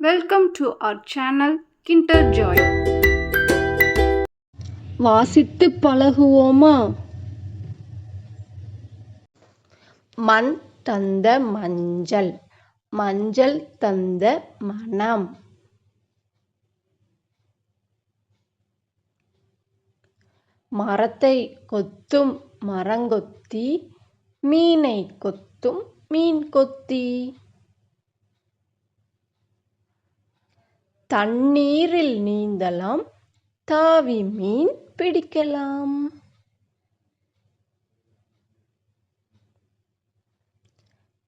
Welcome to our channel kinder joy வாசித்து பழகுவோமா? மண் தந்த மஞ்சள் மஞ்சள் தந்த மனம் மரத்தை கொத்தும் மரங்கொத்தி மீனை கொத்தும் மீன் கொத்தி தண்ணீரில் நீந்தலாம் தாவி மீன் பிடிக்கலாம்.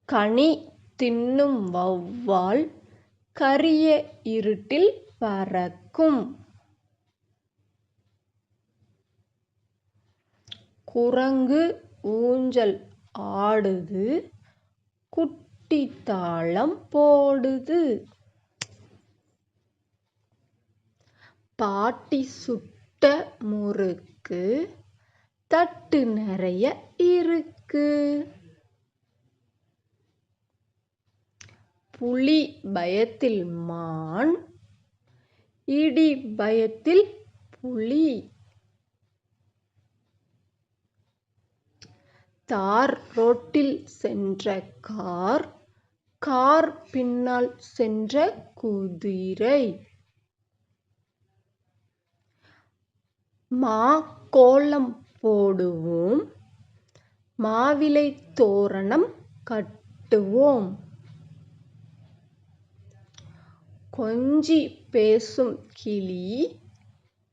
கனி தின்னும் வௌவால் கரிய இருட்டில் பறக்கும். குரங்கு ஊஞ்சல் ஆடுது குட்டி தாளம் போடுது. பாட்டி சுட்ட முறுக்கு தட்டு நிறைய இருக்கு. புலி பயத்தில் மான் இடி பயத்தில் புலி. தார் ரோட்டில் சென்ற கார் கார் பின்னால் சென்ற குதிரை. மா கோலம் போடுவோம். மாவிலை தோரணம் கட்டுவோம். கொஞ்சி பேசும் கிளி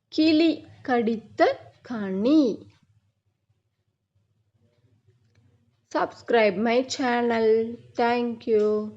கிளி கடித்த கனி. Subscribe my channel. Thank you.